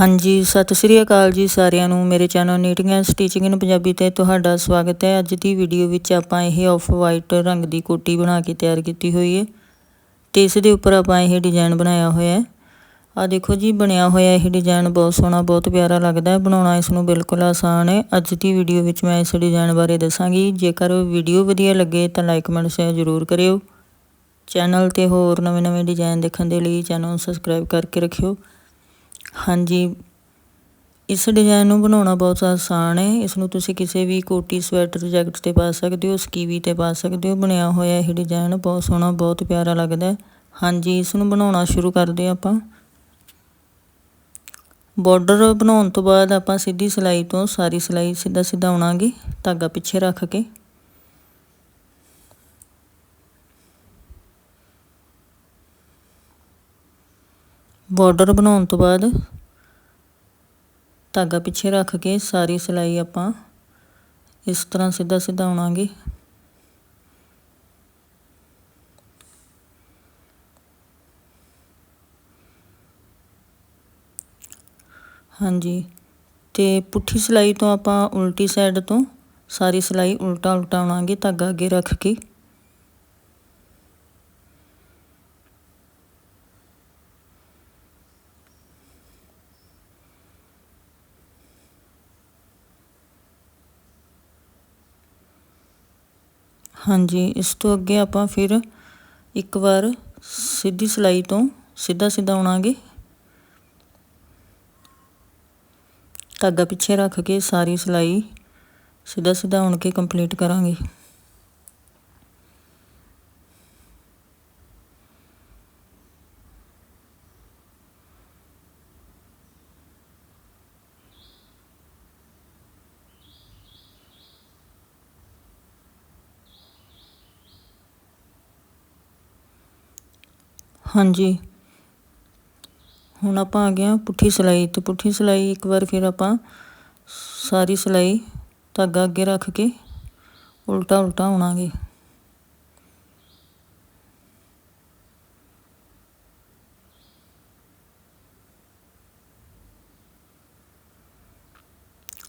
ਹਾਂਜੀ, ਸਤਿ ਸ੍ਰੀ ਅਕਾਲ ਜੀ ਸਾਰਿਆਂ ਨੂੰ। ਮੇਰੇ channel knitting and stitching in Punjabi ਤੇ ਤੁਹਾਡਾ ਸਵਾਗਤ ਹੈ। ਅੱਜ ਦੀ ਵੀਡੀਓ ਵਿੱਚ ਆਪਾਂ ਇਹ ਆਫ ਵਾਈਟ ਰੰਗ ਦੀ ਕੋਟੀ ਬਣਾ ਕੇ ਤਿਆਰ ਕੀਤੀ ਹੋਈ ਹੈ ਤੇ ਇਸ ਦੇ ਉੱਪਰ ਆਪਾਂ ਇਹ ਡਿਜ਼ਾਈਨ ਬਣਾਇਆ ਹੋਇਆ ਹੈ। ਆ ਦੇਖੋ ਜੀ, ਬਣਿਆ ਹੋਇਆ ਇਹ ਡਿਜ਼ਾਈਨ ਬਹੁਤ ਸੋਹਣਾ, ਬਹੁਤ ਪਿਆਰਾ ਲੱਗਦਾ ਹੈ। ਬਣਾਉਣਾ ਇਸ ਨੂੰ ਬਿਲਕੁਲ ਆਸਾਨ ਹੈ। ਅੱਜ ਦੀ ਵੀਡੀਓ ਵਿੱਚ ਮੈਂ ਇਸ ਡਿਜ਼ਾਈਨ ਬਾਰੇ ਦੱਸਾਂਗੀ। ਜੇਕਰ ਵੀਡੀਓ ਵਧੀਆ ਲੱਗੇ ਤਾਂ ਲਾਈਕ ਕਮੈਂਟ ਸ਼ੇਅਰ ਜ਼ਰੂਰ ਕਰਿਓ। ਚੈਨਲ ਤੇ ਹੋਰ ਨਵੇਂ-ਨਵੇਂ ਡਿਜ਼ਾਈਨ ਦੇਖਣ ਦੇ ਲਈ ਚੈਨਲ ਨੂੰ ਸਬਸਕ੍ਰਾਈਬ ਕਰਕੇ ਰੱਖਿਓ। ਹਾਂਜੀ। ਇਸ ਡਿਜ਼ਾਈਨ ਨੂੰ ਬਣਾਉਣਾ ਬਹੁਤ ਆਸਾਨ ਹੈ। ਇਸ ਨੂੰ ਤੁਸੀਂ ਕਿਸੇ ਵੀ ਕੋਟੀ, ਸਵੈਟਰ, ਜੈਕਟ ਤੇ ਪਾ ਸਕਦੇ ਹੋ, ਸਕੀਵੀ ਤੇ ਪਾ ਸਕਦੇ ਹੋ। ਬਣਿਆ ਹੋਇਆ ਇਹ ਡਿਜ਼ਾਈਨ ਬਹੁਤ ਸੋਹਣਾ, ਬਹੁਤ ਪਿਆਰਾ ਲੱਗਦਾ ਹਾਂਜੀ, ਇਸ ਨੂੰ ਬਣਾਉਣਾ ਸ਼ੁਰੂ ਕਰਦੇ ਆਪਾਂ। ਬਾਰਡਰ ਬਣਾਉਣ ਤੋਂ ਬਾਅਦ ਆਪਾਂ ਸਿੱਧੀ ਸਿਲਾਈ ਤੋਂ ਸਾਰੀ ਸਿਲਾਈ ਸਿੱਧਾ ਸਿੱਧਾ ਆਉਣਾਗੇ ਧਾਗਾ ਪਿੱਛੇ ਰੱਖ ਕੇ। ਬਾਰਡਰ ਬਣਾਉਣ ਤੋਂ ਬਾਅਦ ਧਾਗਾ ਪਿੱਛੇ ਰੱਖ ਕੇ ਸਾਰੀ ਸਿਲਾਈ ਆਪਾਂ ਇਸ ਤਰ੍ਹਾਂ ਸਿੱਧਾ ਸਿੱਧਾ ਆਉਣਾਗੇ। ਹਾਂਜੀ, ਤੇ ਪੁੱਠੀ ਸਿਲਾਈ ਤੋਂ ਆਪਾਂ ਉਲਟੀ ਸਾਈਡ ਤੋਂ ਸਾਰੀ ਸਿਲਾਈ ਉਲਟਾ ਉਲਟਾ ਆਉਣਾਗੇ ਧਾਗਾ ਅੱਗੇ ਰੱਖ ਕੇ। ਹਾਂਜੀ, ਇਸ ਤੋਂ ਅੱਗੇ ਆਪਾਂ ਫਿਰ ਇੱਕ ਵਾਰ ਸਿੱਧੀ ਸਿਲਾਈ ਤੋਂ ਸਿੱਧਾ ਸਿੱਧਾ ਆਉਣਾਗੇ। ਧਾਗਾ ਪਿੱਛੇ ਰੱਖ ਕੇ ਸਾਰੀ ਸਿਲਾਈ ਸਿੱਧਾ ਸਿੱਧਾ ਆਉਣ ਕੇ ਕੰਪਲੀਟ ਕਰਾਂਗੇ। ਹਾਂਜੀ। ਹੁਣ ਆਪਾਂ ਆ ਗਏ ਹਾਂ ਪੁੱਠੀ ਸਿਲਾਈ ਤੇ ਪੁੱਠੀ ਸਿਲਾਈ ਇੱਕ ਵਾਰ ਫਿਰ ਆਪਾਂ ਸਾਰੀ ਸਿਲਾਈ ਧਾਗਾ ਅੱਗੇ ਰੱਖ ਕੇ ਉਲਟਾ ਉਲਟਾ ਆਉਣਾਗੇ।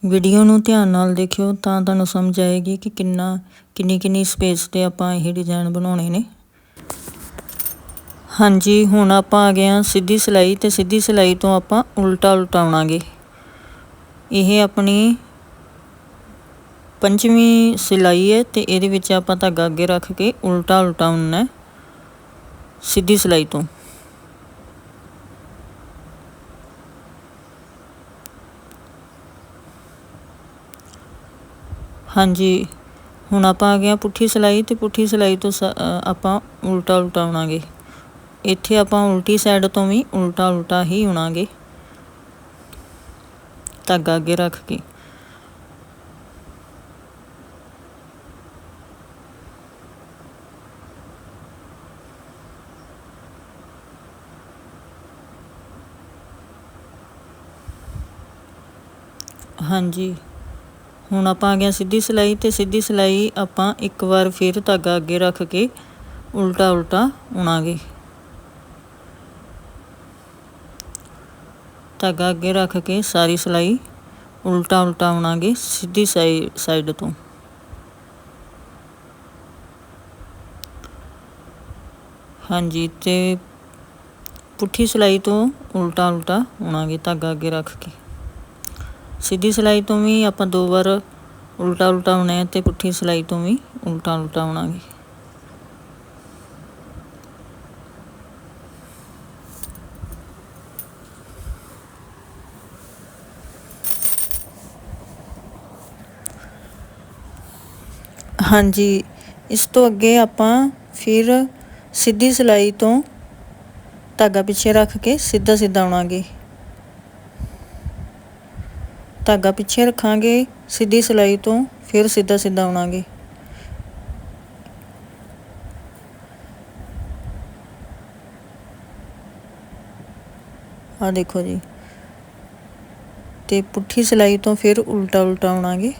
ਵੀਡੀਓ ਨੂੰ ਧਿਆਨ ਨਾਲ ਦੇਖਿਓ ਤਾਂ ਤੁਹਾਨੂੰ ਸਮਝ ਆਏਗੀ ਕਿ ਕਿੰਨਾ ਕਿੰਨੀ ਕਿੰਨੀ ਸਪੇਸ ਤੇ ਆਪਾਂ ਇਹ ਡਿਜ਼ਾਈਨ ਬਣਾਉਣੇ ਨੇ। ਹਾਂਜੀ, ਹੁਣ ਆਪਾਂ ਆ ਗਏ ਆ ਸਿੱਧੀ ਸਿਲਾਈ ਤੇ ਸਿੱਧੀ ਸਿਲਾਈ ਤੋਂ ਆਪਾਂ ਉਲਟਾ ਉਲਟਾਉਣਾਗੇ। ਇਹ ਆਪਣੀ ਪੰਜਵੀਂ ਸਿਲਾਈ ਹੈ ਤੇ ਇਹਦੇ ਵਿੱਚ ਆਪਾਂ ਧਾਗਾ ਅੱਗੇ ਰੱਖ ਕੇ ਉਲਟਾ ਉਲਟਾਉਣਾ ਸਿੱਧੀ ਸਿਲਾਈ ਤੋਂ। ਹਾਂਜੀ, ਹੁਣ ਆਪਾਂ ਆ ਗਏ ਪੁੱਠੀ ਸਿਲਾਈ ਤੇ ਪੁੱਠੀ ਸਿਲਾਈ ਤੋਂ ਆਪਾਂ ਉਲਟਾ ਉਲਟਾਉਣਾਗੇ। ਇੱਥੇ ਆਪਾਂ ਉਲਟੀ ਸਾਈਡ ਤੋਂ ਵੀ ਉਲਟਾ ਉਲਟਾ ਹੀ ਉਣਾਗੇ। ਧਾਗਾ ਅੱਗੇ ਰੱਖ ਕੇ। ਹਾਂਜੀ। ਹੁਣ ਆਪਾਂ ਆ ਗਿਆ ਸਿੱਧੀ ਸਿਲਾਈ ਤੇ ਸਿੱਧੀ ਸਿਲਾਈ ਆਪਾਂ ਇੱਕ ਵਾਰ ਫਿਰ ਧਾਗਾ ਅੱਗੇ ਰੱਖ ਕੇ ਉਲਟਾ ਉਲਟਾ ਉਣਾਗੇ। ਧਾਗਾ ਅੱਗੇ ਰੱਖ ਕੇ ਸਾਰੀ ਸਿਲਾਈ ਉਲਟਾ ਉਲਟਾ ਆਉਣਾਗੇ ਸਿੱਧੀ ਸਾਈਡ ਤੋਂ। ਹਾਂਜੀ, ਤੇ ਪੁੱਠੀ ਸਿਲਾਈ ਤੋਂ ਉਲਟਾ ਉਲਟਾ ਆਉਣਾਗੇ ਧਾਗਾ ਅੱਗੇ ਰੱਖ ਕੇ। ਸਿੱਧੀ ਸਿਲਾਈ ਤੋਂ ਵੀ ਆਪਾਂ ਦੋ ਵਾਰ ਉਲਟਾ ਉਲਟਾ ਆਉਣਾ ਤੇ ਪੁੱਠੀ ਸਿਲਾਈ ਤੋਂ ਵੀ ਉਲਟਾ ਉਲਟਾ ਆਉਣਾਗੇ ਹਾਂਜੀ, ਇਸ ਤੋਂ ਅੱਗੇ ਆਪਾਂ ਫਿਰ ਸਿੱਧੀ ਸਿਲਾਈ ਤੋਂ ਧਾਗਾ ਪਿੱਛੇ ਰੱਖ ਕੇ ਸਿੱਧਾ ਸਿੱਧਾ ਆਉਣਾਗੇ। ਧਾਗਾ ਪਿੱਛੇ ਰੱਖਾਂਗੇ, ਸਿੱਧੀ ਸਿਲਾਈ ਤੋਂ ਫਿਰ ਸਿੱਧਾ ਸਿੱਧਾ ਆਉਣਾਗੇ। ਆ ਦੇਖੋ ਜੀ, ਤੇ ਪੁੱਠੀ ਸਿਲਾਈ ਤੋਂ ਫਿਰ ਉਲਟਾ ਉਲਟਾ ਆਉਣਾਗੇ।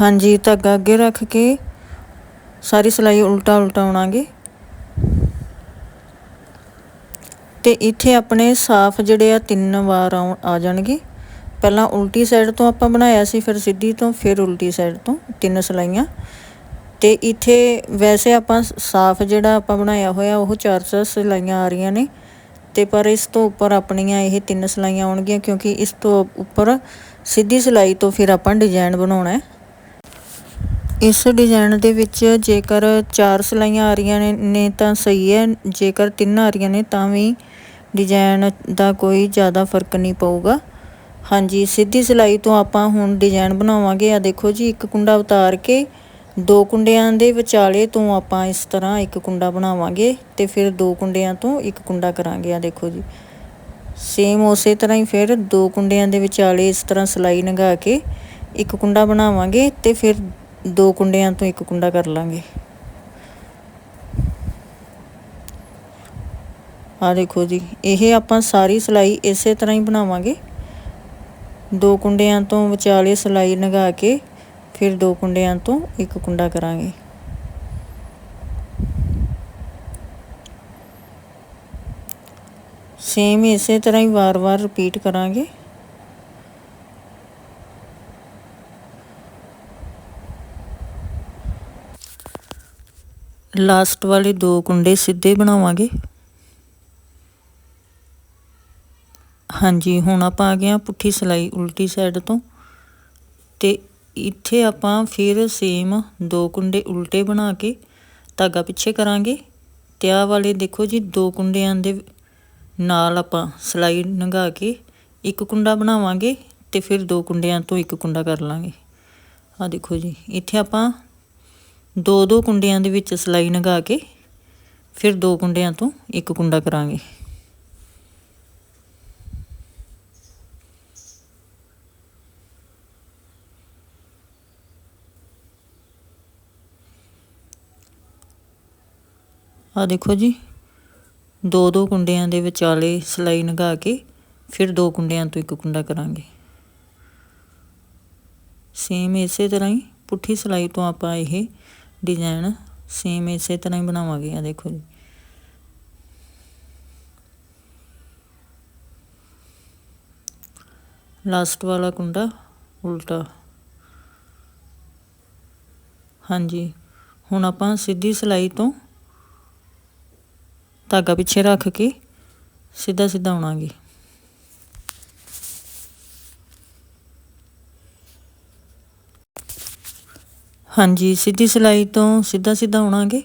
ਹਾਂਜੀ, ਧਾਗਾ ਅੱਗੇ ਰੱਖ ਕੇ ਸਾਰੀ ਸਿਲਾਈ ਉਲਟਾ ਉਲਟਾ ਆਉਣਾਗੇ। ਤੇ ਇੱਥੇ ਆਪਣੇ ਸਾਫ਼ ਜਿਹੜੇ ਆ ਤਿੰਨ ਵਾਰ ਆਉਣ- ਆ ਜਾਣਗੇ। ਪਹਿਲਾਂ ਉਲਟੀ ਸਾਈਡ ਤੋਂ ਆਪਾਂ ਬਣਾਇਆ ਸੀ, ਫਿਰ ਸਿੱਧੀ ਤੋਂ, ਫਿਰ ਉਲਟੀ ਸਾਈਡ ਤੋਂ ਤਿੰਨ ਸਲਾਈਆਂ। ਤੇ ਇੱਥੇ ਵੈਸੇ ਆਪਾਂ ਸਾਫ਼ ਜਿਹੜਾ ਆਪਾਂ ਬਣਾਇਆ ਹੋਇਆ, ਉਹ 400 ਸਲਾਈਆਂ ਆ ਰਹੀਆਂ ਨੇ। ਤੇ ਪਰ ਇਸ ਤੋਂ ਉੱਪਰ ਆਪਣੀਆਂ ਇਹ ਤਿੰਨ ਸਲਾਈਆਂ ਆਉਣਗੀਆਂ, ਕਿਉਂਕਿ ਇਸ ਤੋਂ ਉੱਪਰ ਸਿੱਧੀ ਸਲਾਈ ਤੋਂ ਫਿਰ ਆਪਾਂ ਡਿਜ਼ਾਈਨ ਬਣਾਉਣਾ ਹੈ। ਇਸ ਡਿਜ਼ਾਈਨ ਦੇ ਵਿੱਚ ਜੇਕਰ ਚਾਰ ਸਲਾਈਆਂ ਆ ਰਹੀਆਂ ਨੇ ਨੇ ਤਾਂ ਸਹੀ ਹੈ, ਜੇਕਰ ਤਿੰਨ ਆ ਰਹੀਆਂ ਨੇ ਤਾਂ ਵੀ ਡਿਜ਼ਾਈਨ ਦਾ ਕੋਈ ਜ਼ਿਆਦਾ ਫ਼ਰਕ ਨਹੀਂ ਪਊਗਾ। ਹਾਂਜੀ, ਸਿੱਧੀ ਸਲਾਈ ਤੋਂ ਆਪਾਂ ਹੁਣ ਡਿਜ਼ਾਈਨ ਬਣਾਵਾਂਗੇ। ਆ ਦੇਖੋ ਜੀ, ਇੱਕ ਕੁੰਡਾ ਉਤਾਰ ਕੇ ਦੋ ਕੁੰਡਿਆਂ ਦੇ ਵਿਚਾਲੇ ਤੋਂ ਆਪਾਂ ਇਸ ਤਰ੍ਹਾਂ ਇੱਕ ਕੁੰਡਾ ਬਣਾਵਾਂਗੇ ਤੇ ਫਿਰ ਦੋ ਕੁੰਡਿਆਂ ਤੋਂ ਇੱਕ ਕੁੰਡਾ ਕਰਾਂਗੇ। ਆ ਦੇਖੋ ਜੀ ਸੇਮ ਉਸੇ ਤਰ੍ਹਾਂ ਹੀ ਫਿਰ ਦੋ ਕੁੰਡਿਆਂ ਦੇ ਵਿਚਾਲੇ ਇਸ ਤਰ੍ਹਾਂ ਸਲਾਈ ਲੰਘਾ ਕੇ ਇੱਕ ਕੁੰਡਾ ਬਣਾਵਾਂਗੇ ਤੇ ਫਿਰ ਦੋ ਕੁੰਡਿਆਂ ਤੋਂ ਇੱਕ ਕੁੰਡਾ ਕਰ ਲਾਂਗੇ। ਆ ਦੇਖੋ ਜੀ, ਇਹ ਆਪਾਂ ਸਾਰੀ ਸਲਾਈ ਇਸੇ ਤਰ੍ਹਾਂ ਹੀ ਬਣਾਵਾਂਗੇ। ਦੋ ਕੁੰਡਿਆਂ ਤੋਂ ਵਿਚਾਲੇ ਸਲਾਈ ਲੰਘਾ ਕੇ ਫਿਰ ਦੋ ਕੁੰਡਿਆਂ ਤੋਂ ਇੱਕ ਕੁੰਡਾ ਕਰਾਂਗੇ। ਸੇਮ ਇਸੇ ਤਰ੍ਹਾਂ ਹੀ ਵਾਰ-ਵਾਰ ਰਿਪੀਟ ਕਰਾਂਗੇ। ਲਾਸਟ ਵਾਲੇ ਦੋ ਕੁੰਡੇ ਸਿੱਧੇ ਬਣਾਵਾਂਗੇ। ਹਾਂਜੀ, ਹੁਣ ਆਪਾਂ ਆ ਗਏ ਆ ਪੁੱਠੀ ਸਲਾਈ ਉਲਟੀ ਸਾਈਡ ਤੋਂ। ਤੇ ਇੱਥੇ ਆਪਾਂ ਫਿਰ ਸੇਮ ਦੋ ਕੁੰਡੇ ਉਲਟੇ ਬਣਾ ਕੇ ਧਾਗਾ ਪਿੱਛੇ ਕਰਾਂਗੇ। ਤੇ ਆਹ ਵਾਲੇ ਦੇਖੋ ਜੀ, ਦੋ ਕੁੰਡਿਆਂ ਦੇ ਨਾਲ ਆਪਾਂ ਸਲਾਈ ਲੰਘਾ ਕੇ ਇੱਕ ਕੁੰਡਾ ਬਣਾਵਾਂਗੇ ਤੇ ਫਿਰ ਦੋ ਕੁੰਡਿਆਂ ਤੋਂ ਇੱਕ ਕੁੰਡਾ ਕਰ ਲਾਂਗੇ। ਆ ਦੇਖੋ ਜੀ, ਇੱਥੇ ਆਪਾਂ ਦੋ ਦੋ ਕੁੰਡਿਆਂ ਦੇ ਵਿੱਚ ਸਲਾਈ ਲੰਘਾ ਕੇ ਫਿਰ ਦੋ ਕੁੰਡਿਆਂ ਤੋਂ ਇੱਕ ਕੁੰਡਾ ਕਰਾਂਗੇ। ਆ ਦੇਖੋ ਜੀ ਦੋ ਦੋ ਕੁੰਡਿਆਂ ਦੇ ਵਿਚਾਲੇ ਸਲਾਈ ਲੰਘਾ ਕੇ ਫਿਰ ਦੋ ਕੁੰਡਿਆਂ ਤੋਂ ਇੱਕ ਕੁੰਡਾ ਕਰਾਂਗੇ। ਸੇਮ ਇਸੇ ਤਰ੍ਹਾਂ ਹੀ ਪੁੱਠੀ ਸਲਾਈ ਤੋਂ ਆਪਾਂ ਇਹ ਡਿਜ਼ਾਈਨ ਸੇਮ ਇਸੇ ਤਰ੍ਹਾਂ ਹੀ ਬਣਾਵਾਂਗੇ ਆ ਦੇਖੋ ਜੀ। ਲਾਸਟ ਵਾਲਾ ਕੁੰਡਾ ਉਲਟਾ। ਹਾਂਜੀ, ਹੁਣ ਆਪਾਂ ਸਿੱਧੀ ਸਲਾਈ ਤੋਂ ਧਾਗਾ ਪਿੱਛੇ ਰੱਖ ਕੇ ਸਿੱਧਾ ਸਿੱਧਾ ਆਉਣਾਗੇ ਹਾਂਜੀ, ਸਿੱਧੀ ਸਿਲਾਈ ਤੋਂ ਸਿੱਧਾ ਸਿੱਧਾ ਆਉਣਾਗੇ।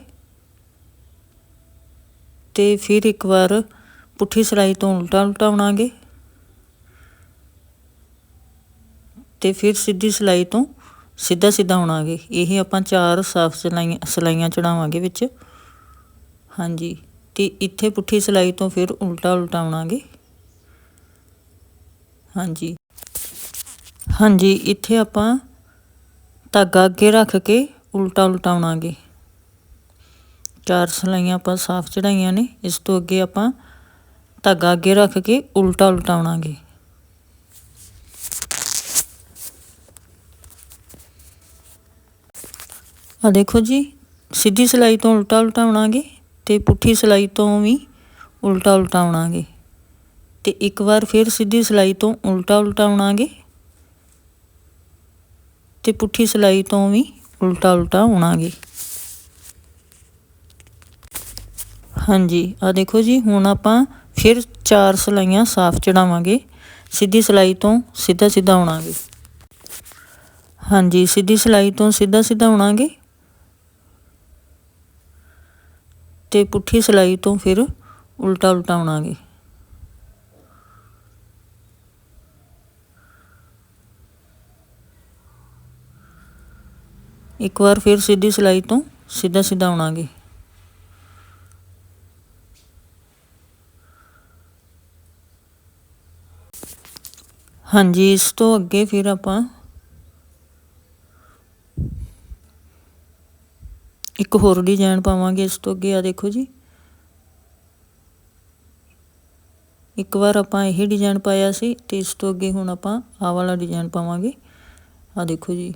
ਤੇ ਫਿਰ ਇੱਕ ਵਾਰ ਪੁੱਠੀ ਸਿਲਾਈ ਤੋਂ ਉਲਟਾ ਉਲਟਾ ਆਉਣਾਗੇ। ਤੇ ਫਿਰ ਸਿੱਧੀ ਸਿਲਾਈ ਤੋਂ ਸਿੱਧਾ ਸਿੱਧਾ ਆਉਣਾਗੇ। ਇਹ ਆਪਾਂ ਚਾਰ ਸਾਫ਼ ਸਿਲਾਈਆਂ ਸਿਲਾਈਆਂ ਚੜਾਵਾਂਗੇ ਵਿੱਚ। ਹਾਂਜੀ, ਤੇ ਇੱਥੇ ਪੁੱਠੀ ਸਿਲਾਈ ਤੋਂ ਫਿਰ ਉਲਟਾ ਉਲਟਾ ਆਉਣਾਗੇ। ਹਾਂਜੀ। ਹਾਂਜੀ, ਇੱਥੇ ਆਪਾਂ ਧਾਗਾ ਅੱਗੇ ਰੱਖ ਕੇ ਉਲਟਾ ਉਲਟਾ ਆਉਣਾਗੇ ਚਾਰ ਸਲਾਈਆਂ ਆਪਾਂ ਸਾਫ਼ ਚੜਾਈਆਂ ਨੇ, ਇਸ ਤੋਂ ਅੱਗੇ ਆਪਾਂ ਧਾਗਾ ਅੱਗੇ ਰੱਖ ਕੇ ਉਲਟਾ ਉਲਟਾ ਆਉਣਾਗੇ ਆ ਦੇਖੋ ਜੀ, ਸਿੱਧੀ ਸਲਾਈ ਤੋਂ ਉਲਟਾ ਉਲਟਾ ਆਉਣਾਗੇ ਤੇ ਪੁੱਠੀ ਸਲਾਈ ਤੋਂ ਵੀ ਉਲਟਾ ਉਲਟਾ ਆਉਣਾਗੇ ਤੇ ਇੱਕ ਵਾਰ ਫਿਰ ਸਿੱਧੀ ਸਲਾਈ ਤੋਂ ਉਲਟਾ ਉਲਟਾ ਆਉਣਾਗੇ ਤੇ ਪੁੱਠੀ ਸਲਾਈ ਤੋਂ ਵੀ ਉਲਟਾ ਉਲਟਾ ਆਉਣਾਗੇ ਹਾਂਜੀ ਆ ਦੇਖੋ ਜੀ, ਹੁਣ ਆਪਾਂ ਫਿਰ ਚਾਰ ਸਲਾਈਆਂ ਸਾਫ਼ ਚੜਾਵਾਂਗੇ। ਸਿੱਧੀ ਸਲਾਈ ਤੋਂ ਸਿੱਧਾ ਸਿੱਧਾ ਆਉਣਾਗੇ ਹਾਂਜੀ, ਸਿੱਧੀ ਸਲਾਈ ਤੋਂ ਸਿੱਧਾ ਸਿੱਧਾ ਆਉਣਾਗੇ ਤੇ ਪੁੱਠੀ ਸਲਾਈ ਤੋਂ ਫਿਰ ਉਲਟਾ ਉਲਟਾ ਆਉਣਾਗੇ ਇੱਕ ਵਾਰ ਫਿਰ ਸਿੱਧੀ ਸਿਲਾਈ ਤੋਂ ਸਿੱਧਾ ਸਿੱਧਾ ਆਉਣਾਗੇ। ਹਾਂਜੀ, ਇਸ ਤੋਂ ਅੱਗੇ ਫਿਰ ਆਪਾਂ ਇੱਕ ਹੋਰ ਡਿਜ਼ਾਈਨ ਪਾਵਾਂਗੇ, ਇਸ ਤੋਂ ਅੱਗੇ ਆ ਦੇਖੋ ਜੀ। ਇੱਕ ਵਾਰ ਆਪਾਂ ਇਹ ਡਿਜ਼ਾਈਨ ਪਾਇਆ ਸੀ ਤੇ ਇਸ ਤੋਂ ਅੱਗੇ ਹੁਣ ਆਪਾਂ ਆਹ ਵਾਲਾ ਡਿਜ਼ਾਈਨ ਪਾਵਾਂਗੇ। ਆ ਦੇਖੋ ਜੀ।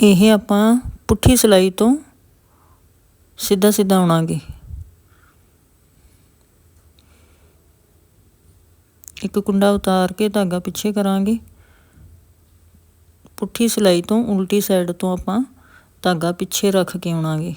ਇਹ ਆਪਾਂ ਪੁੱਠੀ ਸਿਲਾਈ ਤੋਂ ਸਿੱਧਾ ਸਿੱਧਾ ਆਉਣਾਗੇ। ਇੱਕ ਕੁੰਡਾ ਉਤਾਰ ਕੇ ਧਾਗਾ ਪਿੱਛੇ ਕਰਾਂਗੇ। ਪੁੱਠੀ ਸਿਲਾਈ ਤੋਂ ਉਲਟੀ ਸਾਈਡ ਤੋਂ ਆਪਾਂ ਧਾਗਾ ਪਿੱਛੇ ਰੱਖ ਕੇ ਆਉਣਾਗੇ।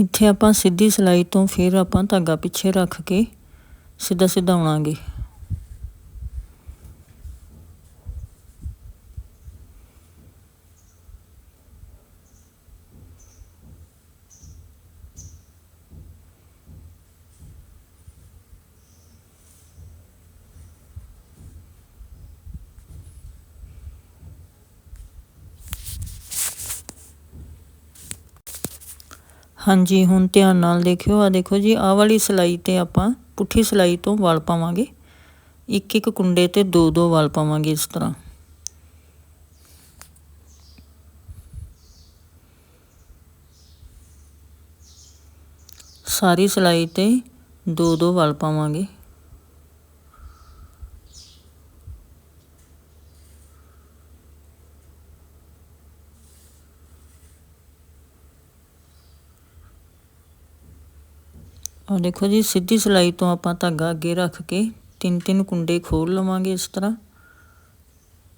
ਇੱਥੇ ਆਪਾਂ ਸਿੱਧੀ ਸਿਲਾਈ ਤੋਂ ਫਿਰ ਆਪਾਂ ਧਾਗਾ ਪਿੱਛੇ ਰੱਖ ਕੇ ਸਿੱਧਾ ਸਿੱਧਾ ਹਾਂਜੀ, ਹੁਣ ਧਿਆਨ ਨਾਲ ਦੇਖਿਓ ਆ ਦੇਖੋ ਜੀ, ਆਹ ਵਾਲੀ ਸਲਾਈ ਤੇ ਆਪਾਂ ਪੁੱਠੀ ਸਲਾਈ ਤੋਂ ਵਲ ਪਾਵਾਂਗੇ। ਇੱਕ ਇੱਕ ਕੁੰਡੇ ਤੇ ਦੋ ਦੋ ਵਲ ਪਾਵਾਂਗੇ ਇਸ ਤਰ੍ਹਾਂ। ਸਾਰੀ ਸਲਾਈ ਤੇ ਦੋ ਦੋ ਵਲ ਪਾਵਾਂਗੇ। ਆ ਦੇਖੋ ਜੀ, ਸਿੱਧੀ ਸਿਲਾਈ ਤੋਂ ਆਪਾਂ ਧਾਗਾ ਅੱਗੇ ਰੱਖ ਕੇ ਤਿੰਨ ਤਿੰਨ ਕੁੰਡੇ ਖੋਲ ਲਵਾਂਗੇ ਇਸ ਤਰ੍ਹਾਂ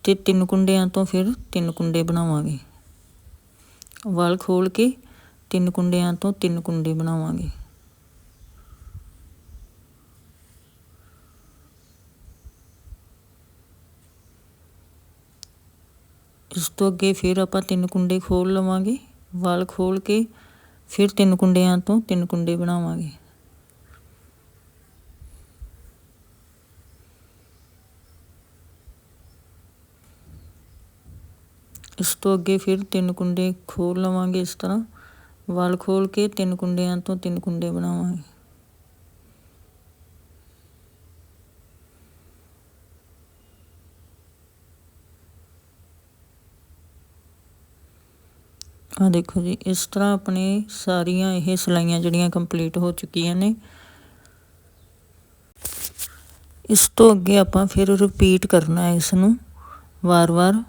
ਤੇ ਤਿੰਨ ਕੁੰਡਿਆਂ ਤੋਂ ਫਿਰ ਤਿੰਨ ਕੁੰਡੇ ਬਣਾਵਾਂਗੇ। ਵਾਲ ਖੋਲ ਕੇ ਤਿੰਨ ਕੁੰਡਿਆਂ ਤੋਂ ਤਿੰਨ ਕੁੰਡੇ ਬਣਾਵਾਂਗੇ। ਇਸ ਤੋਂ ਅੱਗੇ ਫਿਰ ਆਪਾਂ ਤਿੰਨ ਕੁੰਡੇ ਖੋਲ ਲਵਾਂਗੇ। ਵਾਲ ਖੋਲ ਕੇ ਫਿਰ ਤਿੰਨ ਕੁੰਡਿਆਂ ਤੋਂ ਤਿੰਨ ਕੁੰਡੇ ਬਣਾਵਾਂਗੇ। ਇਸ ਤੋਂ ਅੱਗੇ ਫਿਰ ਤਿੰਨ ਕੁੰਡੇ ਖੋਲ ਲਵਾਂਗੇ ਇਸ ਤਰ੍ਹਾਂ। ਵਲ ਖੋਲ ਕੇ ਤਿੰਨ ਕੁੰਡਿਆਂ ਤੋਂ ਤਿੰਨ ਕੁੰਡੇ ਬਣਾਵਾਂਗੇ। ਆ ਦੇਖੋ ਜੀ, ਇਸ ਤਰ੍ਹਾਂ ਆਪਣੇ ਸਾਰੀਆਂ ਇਹ ਸਲਾਈਆਂ ਜਿਹੜੀਆਂ ਕੰਪਲੀਟ ਹੋ ਚੁੱਕੀਆਂ ਨੇ। ਇਸ ਤੋਂ ਅੱਗੇ ਆਪਾਂ ਫਿਰ ਰਿਪੀਟ ਕਰਨਾ ਹੈ ਇਸ ਨੂੰ ਵਾਰ-ਵਾਰ।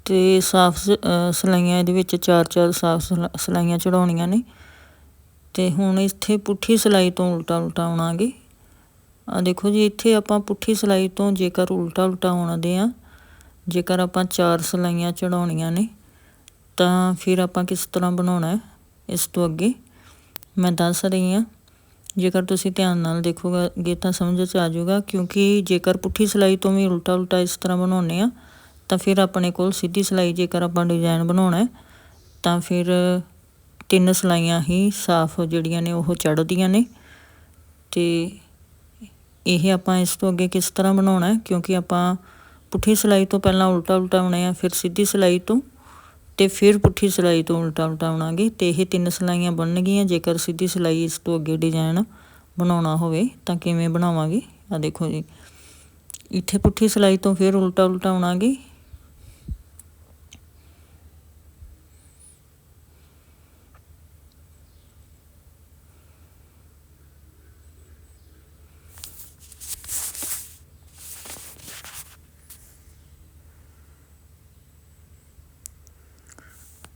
ਅਤੇ ਸਾਫ਼ ਸਿਲਾਈਆਂ ਇਹਦੇ ਵਿੱਚ ਚਾਰ ਚਾਰ ਸਾਫ਼ ਸਲਾਈਆਂ ਚੜਾਉਣੀਆਂ ਨੇ। ਅਤੇ ਹੁਣ ਇੱਥੇ ਪੁੱਠੀ ਸਿਲਾਈ ਤੋਂ ਉਲਟਾ ਉਲਟਾ ਆਉਣਾਗੇ। ਆ ਦੇਖੋ ਜੀ, ਇੱਥੇ ਆਪਾਂ ਪੁੱਠੀ ਸਿਲਾਈ ਤੋਂ ਜੇਕਰ ਉਲਟਾ ਉਲਟਾ ਆਉਣਦੇ ਆ ਜੇਕਰ ਆਪਾਂ ਚਾਰ ਸਿਲਾਈਆਂ ਚੜਾਉਣੀਆਂ ਨੇ, ਤਾਂ ਫਿਰ ਆਪਾਂ ਕਿਸ ਤਰ੍ਹਾਂ ਬਣਾਉਣਾ ਇਸ ਤੋਂ ਅੱਗੇ? ਮੈਂ ਦੱਸ ਰਹੀ ਹਾਂ। ਜੇਕਰ ਤੁਸੀਂ ਧਿਆਨ ਨਾਲ ਦੇਖੋਗੇ, ਤਾਂ ਸਮਝ ਚ ਆ ਜਾਊਗਾ, ਕਿਉਂਕਿ ਜੇਕਰ ਪੁੱਠੀ ਸਿਲਾਈ ਤੋਂ ਵੀ ਉਲਟਾ ਉਲਟਾ ਇਸ ਤਰ੍ਹਾਂ ਬਣਾਉਨੇ ਆ ਤਾਂ ਫਿਰ ਆਪਣੇ ਕੋਲ ਸਿੱਧੀ ਸਿਲਾਈ ਜੇਕਰ ਆਪਾਂ ਡਿਜ਼ਾਈਨ ਬਣਾਉਣਾ ਤਾਂ ਫਿਰ ਤਿੰਨ ਸਿਲਾਈਆਂ ਹੀ ਸਾਫ਼ ਜਿਹੜੀਆਂ ਨੇ ਉਹ ਚੜ੍ਹਦੀਆਂ ਨੇ। ਤੇ ਇਹ ਆਪਾਂ ਇਸ ਤੋਂ ਅੱਗੇ ਕਿਸ ਤਰ੍ਹਾਂ ਬਣਾਉਣਾ ਕਿਉਂਕਿ ਆਪਾਂ ਪੁੱਠੀ ਸਿਲਾਈ ਤੋਂ ਪਹਿਲਾਂ ਉਲਟਾ ਉਲਟਾ ਆਉਣਾ ਹੈ ਫਿਰ ਸਿੱਧੀ ਸਿਲਾਈ ਤੋਂ ਤੇ ਫਿਰ ਪੁੱਠੀ ਸਿਲਾਈ ਤੋਂ ਉਲਟਾ ਉਲਟਾ ਆਉਣਾਗੇ। ਤੇ ਇਹ ਤਿੰਨ ਸਿਲਾਈਆਂ ਬਣਨਗੀਆਂ, ਜੇਕਰ ਸਿੱਧੀ ਸਿਲਾਈ ਇਸ ਤੋਂ ਅੱਗੇ ਡਿਜ਼ਾਈਨ ਬਣਾਉਣਾ ਹੋਵੇ ਤਾਂ ਕਿਵੇਂ ਬਣਾਵਾਂਗੇ? ਆ ਦੇਖੋ ਜੀ। ਇੱਥੇ ਪੁੱਠੀ ਸਿਲਾਈ ਤੋਂ ਫਿਰ ਉਲਟਾ ਉਲਟਾ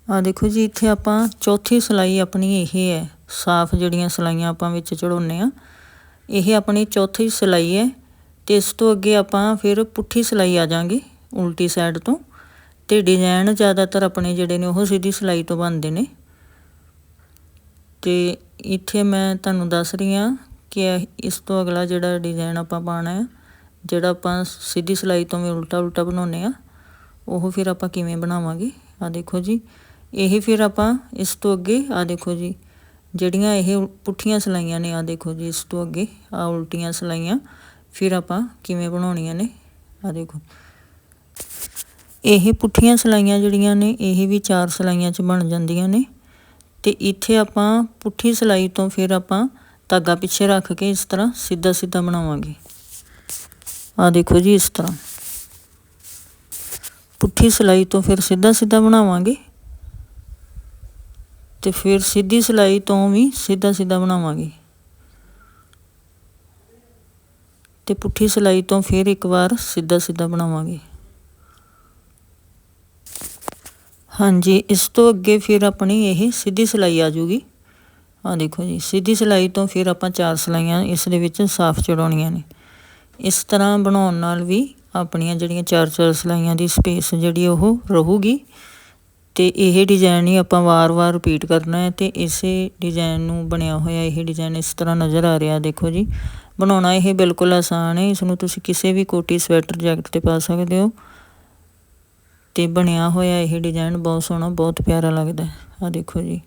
ਆ ਦੇਖੋ ਜੀ, ਇੱਥੇ ਆਪਾਂ ਚੌਥੀ ਸਲਾਈ ਆਪਣੀ ਇਹ ਹੈ। ਸਾਫ਼ ਜਿਹੜੀਆਂ ਸਲਾਈਆਂ ਆਪਾਂ ਵਿੱਚ ਚੜਾਉਨੇ ਆ ਇਹ ਆਪਣੀ ਚੌਥੀ ਸਲਾਈ ਹੈ ਤੇ ਇਸ ਤੋਂ ਅੱਗੇ ਆਪਾਂ ਫਿਰ ਪੁੱਠੀ ਸਲਾਈ ਆ ਜਾਾਂਗੇ ਉਲਟੀ ਸਾਈਡ ਤੋਂ ਤੇ ਡਿਜ਼ਾਈਨ ਜ਼ਿਆਦਾਤਰ ਆਪਣੇ ਜਿਹੜੇ ਨੇ ਉਹ ਸਿੱਧੀ ਸਲਾਈ ਤੋਂ ਬਣਦੇ ਨੇ। ਤੇ ਇੱਥੇ ਮੈਂ ਤੁਹਾਨੂੰ ਦੱਸ ਰਹੀ ਹਾਂ ਕਿ ਇਸ ਤੋਂ ਅਗਲਾ ਜਿਹੜਾ ਡਿਜ਼ਾਈਨ ਆਪਾਂ ਪਾਣਾ ਹੈ, ਜਿਹੜਾ ਆਪਾਂ ਸਿੱਧੀ ਸਲਾਈ ਤੋਂ ਵੀ ਉਲਟਾ ਉਲਟਾ ਬਣਾਉਨੇ ਆ ਉਹ ਫਿਰ ਆਪਾਂ ਕਿਵੇਂ ਬਣਾਵਾਂਗੇ? ਆ ਦੇਖੋ ਜੀ ਇਹ ਫਿਰ ਆਪਾਂ ਇਸ ਤੋਂ ਅੱਗੇ ਆ ਦੇਖੋ ਜੀ, ਜਿਹੜੀਆਂ ਇਹ ਪੁੱਠੀਆਂ ਸਲਾਈਆਂ ਨੇ ਆ ਦੇਖੋ ਜੀ, ਇਸ ਤੋਂ ਅੱਗੇ ਆ ਉਲਟੀਆਂ ਸਲਾਈਆਂ, ਫਿਰ ਆਪਾਂ ਕਿਵੇਂ ਬਣਾਉਣੀਆਂ ਨੇ ਆ ਦੇਖੋ। ਇਹ ਪੁੱਠੀਆਂ ਸਲਾਈਆਂ ਜਿਹੜੀਆਂ ਨੇ, ਇਹ ਵੀ ਚਾਰ ਸਲਾਈਆਂ 'ਚ ਬਣ ਜਾਂਦੀਆਂ ਨੇ, ਤੇ ਇੱਥੇ ਆਪਾਂ ਪੁੱਠੀ ਸਲਾਈ ਤੋਂ ਫਿਰ ਆਪਾਂ ਧਾਗਾ ਪਿੱਛੇ ਰੱਖ ਕੇ ਇਸ ਤਰ੍ਹਾਂ ਸਿੱਧਾ ਸਿੱਧਾ ਬਣਾਵਾਂਗੇ। ਆ ਦੇਖੋ ਜੀ, ਇਸ ਤਰ੍ਹਾਂ। ਪੁੱਠੀ ਸਲਾਈ ਤੋਂ ਫਿਰ ਸਿੱਧਾ ਸਿੱਧਾ ਬਣਾਵਾਂਗੇ ਤੇ ਫਿਰ ਸਿੱਧੀ ਸਿਲਾਈ ਤੋਂ ਵੀ ਸਿੱਧਾ ਸਿੱਧਾ ਬਣਾਵਾਂਗੇ। ਤੇ ਪੁੱਠੀ ਸਿਲਾਈ ਤੋਂ ਫਿਰ ਇੱਕ ਵਾਰ ਸਿੱਧਾ ਸਿੱਧਾ ਬਣਾਵਾਂਗੇ। ਹਾਂਜੀ, ਇਸ ਤੋਂ ਅੱਗੇ ਫਿਰ ਆਪਣੀ ਇਹ ਸਿੱਧੀ ਸਿਲਾਈ ਆ ਜੂਗੀ। ਆ ਦੇਖੋ ਜੀ, ਸਿੱਧੀ ਸਿਲਾਈ ਤੋਂ ਫਿਰ ਆਪਾਂ ਚਾਰ ਸਿਲਾਈਆਂ ਇਸ ਦੇ ਵਿੱਚ ਸਾਫ਼ ਚੜਾਉਣੀਆਂ ਨੇ। ਇਸ ਤਰ੍ਹਾਂ ਬਣਾਉਣ ਨਾਲ ਵੀ ਆਪਣੀਆਂ ਜਿਹੜੀਆਂ ਚਾਰ ਚਾਰ ਸਿਲਾਈਆਂ ਦੀ ਸਪੇਸ ਜਿਹੜੀ ਉਹ ਰਹੂਗੀ। ਤੇ ਇਹ ਡਿਜ਼ਾਈਨ ਹੀ ਆਪਾਂ ਵਾਰ-ਵਾਰ ਰਿਪੀਟ ਕਰਨਾ ਹੈ ਤੇ ਇਸੇ ਡਿਜ਼ਾਈਨ ਨੂੰ ਬਣਿਆ ਹੋਇਆ ਇਹ ਡਿਜ਼ਾਈਨ ਇਸ ਤਰ੍ਹਾਂ ਨਜ਼ਰ ਆ ਰਿਹਾ, ਦੇਖੋ ਜੀ। ਬਣਾਉਣਾ ਇਹ ਬਿਲਕੁਲ ਆਸਾਨ ਹੈ ਇਸ ਨੂੰ ਤੁਸੀਂ ਕਿਸੇ ਵੀ ਕੋਟੀ, ਸਵੈਟਰ, ਜੈਕਟ ਤੇ ਪਾ ਸਕਦੇ ਹੋ। ਤੇ ਬਣਿਆ ਹੋਇਆ ਇਹ ਡਿਜ਼ਾਈਨ ਬਹੁਤ ਸੋਹਣਾ, ਬਹੁਤ ਪਿਆਰਾ ਲੱਗਦਾ ਆ ਦੇਖੋ ਜੀ।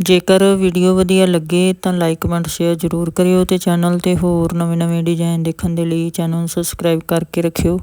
ਜੇਕਰ ਵੀਡੀਓ ਵਧੀਆ ਲੱਗੇ ਤਾਂ ਲਾਈਕ ਕਮੈਂਟ ਸ਼ੇਅਰ ਜ਼ਰੂਰ ਕਰਿਓ ਤੇ ਚੈਨਲ ਤੇ ਹੋਰ ਨਵੇਂ-ਨਵੇਂ ਡਿਜ਼ਾਈਨ ਦੇਖਣ ਦੇ ਲਈ ਚੈਨਲ ਨੂੰ ਸਬਸਕ੍ਰਾਈਬ ਕਰਕੇ ਰੱਖਿਓ।